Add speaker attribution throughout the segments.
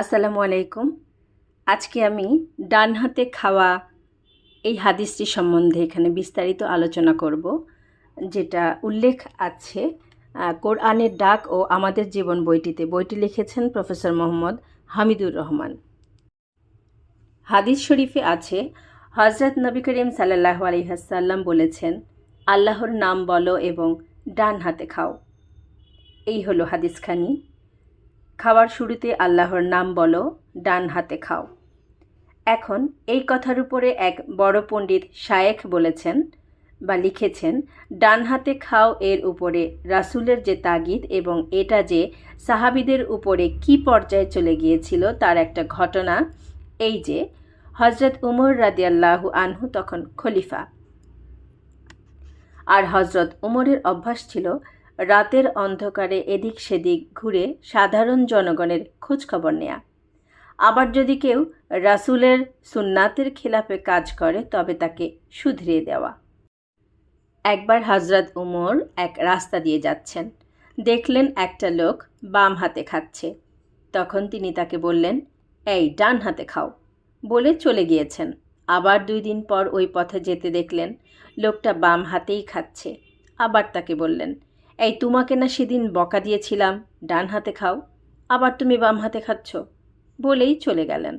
Speaker 1: আসসালামু আলাইকুম। আজকে আমি ডান হাতে খাওয়া এই হাদিসটি সম্বন্ধে এখানে বিস্তারিত আলোচনা করব, যেটা উল্লেখ আছে কোরআনের ডাক ও আমাদের জীবন বইটিতে। বইটি লিখেছেন প্রফেসর মোহাম্মদ হামিদুর রহমান। হাদিস শরীফে আছে হজরত নবী করিম সাল্লাহ আলহিহাসাল্লাম বলেছেন, আল্লাহর নাম বলো এবং ডান হাতে খাও। এই হলো হাদিসখানি। খাওয়ার শুরুতে আল্লাহর নাম বলো, ডান হাতে খাও। এখন এই কথার উপরে এক বড় পণ্ডিত শায়েখ বলেছেন বা লিখেছেন, ডান হাতে খাও এর উপরে রাসুলের যে তাগিদ এবং এটা যে সাহাবিদের উপরে কি পর্যায়ে চলে গিয়েছিল তার একটা ঘটনা, এই যে হজরত উমর রাদিয়াল্লাহু আনহু তখন খলিফা। আর হজরত উমরের অভ্যাস ছিল রাতের অন্ধকারে এদিক সেদিক ঘুরে সাধারণ জনগণের খোঁজখবর নেয়া। আবার যদি কেউ রাসুলের সুন্নাতের খেলাফে কাজ করে, তবে তাকে শুধরিয়ে দেওয়া। একবার হজরত উমর এক রাস্তা দিয়ে যাচ্ছেন। দেখলেন একটা লোক বাম হাতে খাচ্ছে। তখন তিনি তাকে বললেন, এই, ডান হাতে খাও। বলে চলে গিয়েছেন। আবার দুই দিন পর ওই পথে যেতে দেখলেন, লোকটা বাম হাতেই খাচ্ছে। আবার তাকে বললেন এই তোমাকে না সেদিন বকা দিয়েছিলাম, ডান হাতে খাও, আবার তুমি বাম হাতে খাচ্ছ, বলেই চলে গেলেন।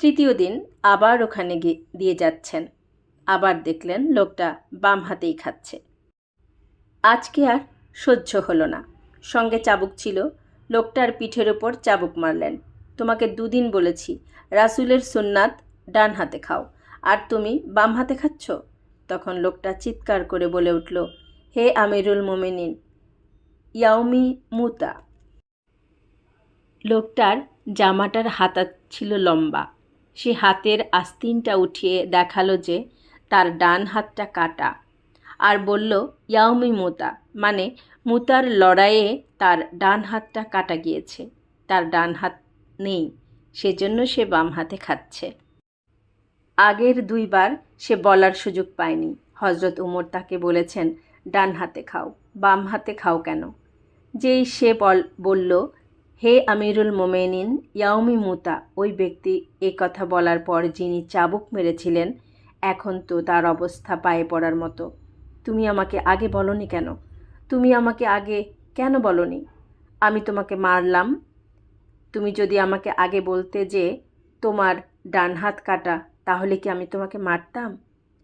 Speaker 1: তৃতীয় দিন আবার ওখানে দিয়ে যাচ্ছেন। আবার দেখলেন লোকটা বাম হাতেই খাচ্ছে। আজকে আর সহ্য হলো না। সঙ্গে চাবুক ছিল, লোকটার পিঠের ওপর চাবুক মারলেন। তোমাকে দুদিন বলেছি, রাসুলের সুন্নাত ডান হাতে খাও, আর তুমি বাম হাতে খাচ্ছ? তখন লোকটা চিৎকার করে বলে উঠল হে আমিরুল মোমেনিন ইয়াউমি মুতা। লোকটার জামাটার হাতা ছিল লম্বা। সে হাতের আস্তিনটা উঠিয়ে দেখাল যে তার ডান হাতটা কাটা আর বলল ইয়াউমি মুতা মানে মুতার লড়াইয়ে তার ডান হাতটা কাটা গিয়েছে। তার ডান হাত নেই, সেজন্য সে বাম হাতে খাচ্ছে। আগের দুইবার সে বলার সুযোগ পায়নি। হজরত উমর তাকে বলেছেন ডান হাতে খাও, বাম হাতে খাও কেন? যেই সে বল বলল, হে আমিরুল মোমেনিন ইয়াউমি মুতা। ওই ব্যক্তি এ কথা বলার পর যিনি চাবুক মেরেছিলেন, এখন তো তার অবস্থা পায়ে পড়ার মতো। তুমি আমাকে আগে বলনি কেন? তুমি আমাকে আগে কেন বলনি? আমি তোমাকে মারলাম। তুমি যদি আমাকে আগে বলতে যে তোমার ডান হাত কাটা, তাহলে কি আমি তোমাকে মারতাম?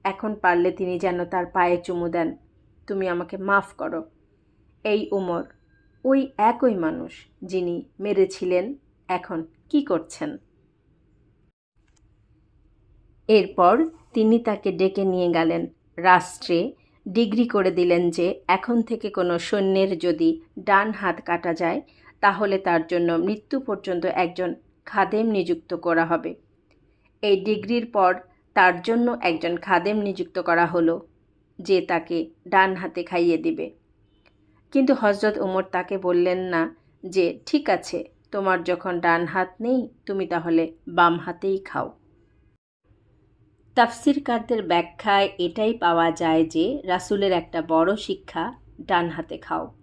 Speaker 1: এখন পারলে তিনি যেন তার পায়ে চুমু দেন। তুমি আমাকে মাফ করো। এই উমর, ওই একই মানুষ যিনি মেরেছিলেন, এখন কি করছেন? এরপর তিনি তাকে ডেকে নিয়ে গেলেন। রাষ্ট্রে ডিগ্রি করে দিলেন যে, এখন থেকে কোনো সৈন্যের যদি ডান হাত কাটা যায়, তাহলে তার জন্য মৃত্যু পর্যন্ত একজন খাদেম নিযুক্ত করা হবে। এই ডিগ্রির পর তার জন্য একজন খাদেম নিযুক্ত করা হলো। যে তাকে ডান হাতে খাইয়ে দিবে। কিন্তু হজরত উমর তাকে বললেন না যে, ঠিক আছে, তোমার যখন ডান হাত নেই, তুমি তাহলে বাম হাতেই খাও। তাফসিরকারদের ব্যাখ্যায় এটাই পাওয়া যায় যে, রাসূলের একটা বড় শিক্ষা, ডান হাতে খাও।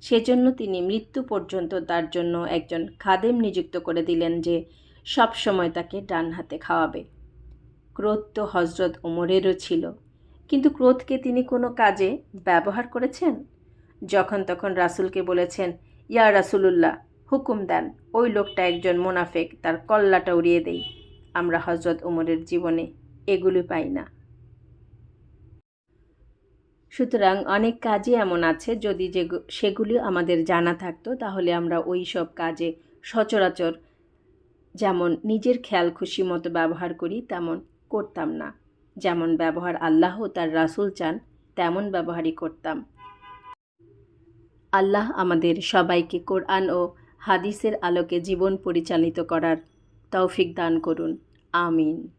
Speaker 1: সেজন্য তিনি মৃত্যু পর্যন্ত তার জন্য একজন খাদেম নিযুক্ত করে দিলেন যে সব সময় তাকে ডান হাতে খাওয়াবে। ক্রোধ তো হজরত ওমরেরও ছিল। কিন্তু ক্রোধকে তিনি কোনো কাজে ব্যবহার করেছেন? যখন তখন রাসূলকে বলেছেন, ইয়া রাসূলুল্লাহ, হুকুম দেন, ওই লোকটা একজন মোনাফেক, তার কল্লাটা উড়িয়ে দেই। আমরা হজরত উমরের জীবনে এগুলি পাই না। সুতরাং অনেক কাজে এমন আছে, যদি যে সেগুলি আমাদের জানা থাকতো, তাহলে আমরা ওই সব কাজে সচরাচর যেমন নিজের খেয়াল খুশি মতো ব্যবহার করি, তেমন করতাম না। যেমন ব্যবহার আল্লাহ তার রাসুল চান, তেমন ব্যবহারই করতাম। আল্লাহ আমাদের সবাইকে কোরআন ও হাদিসের আলোকে জীবন পরিচালিত করার তৌফিক দান করুন। আমিন।